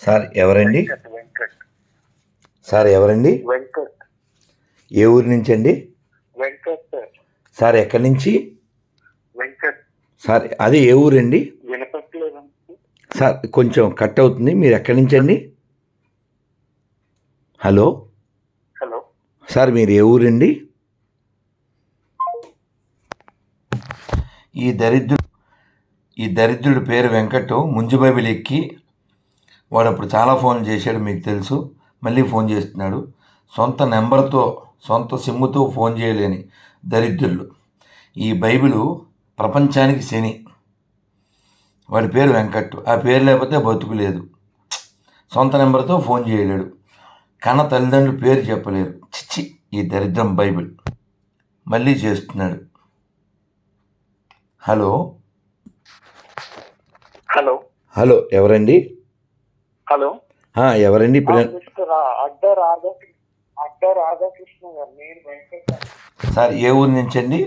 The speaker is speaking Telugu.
సార్ ఎవరండి? సార్ ఎవరండి? వెంకట్. ఏ ఊరి నుంచి అండి వెంకట్ సార్. సార్ ఎక్కడి నుంచి? వెంకట్. సార్ అది ఏ ఊరండి? సార్ కొంచెం కట్ అవుతుంది. మీరు ఎక్కడి నుంచి అండి హలో? హలో. సార్ మీరు ఏ ఊరండి? ఈ దరిద్రుడు ఈ దరిద్రుడి పేరు వెంకట్ ముంజు బైబిల్ ఎక్కి వాడు అప్పుడు చాలా ఫోన్లు చేశాడు మీకు తెలుసు. మళ్ళీ ఫోన్ చేస్తున్నాడు. సొంత నెంబర్తో సొంత సిమ్ముతో ఫోన్ చేయలేని దరిద్రులు. ఈ బైబిలు ప్రపంచానికి శని. వాడి పేరు వెంకట్. ఆ పేరు లేకపోతే బతుకు లేదు. సొంత నెంబర్తో ఫోన్ చేయలేడు. కన్న తల్లిదండ్రులు పేరు చెప్పలేరు. చిచ్చి ఈ దరిద్రం బైబిల్. మళ్ళీ చేస్తున్నాడు. హలో. హలో. హలో ఎవరండి? హలో. ఎవరండి ఇప్పుడు? మిస్టర్ అడ్డ రాధాకృష్ణ అడ్డ రాధాకృష్ణ గారు నేను సార్ ఏ ఊరు నుంచి అండి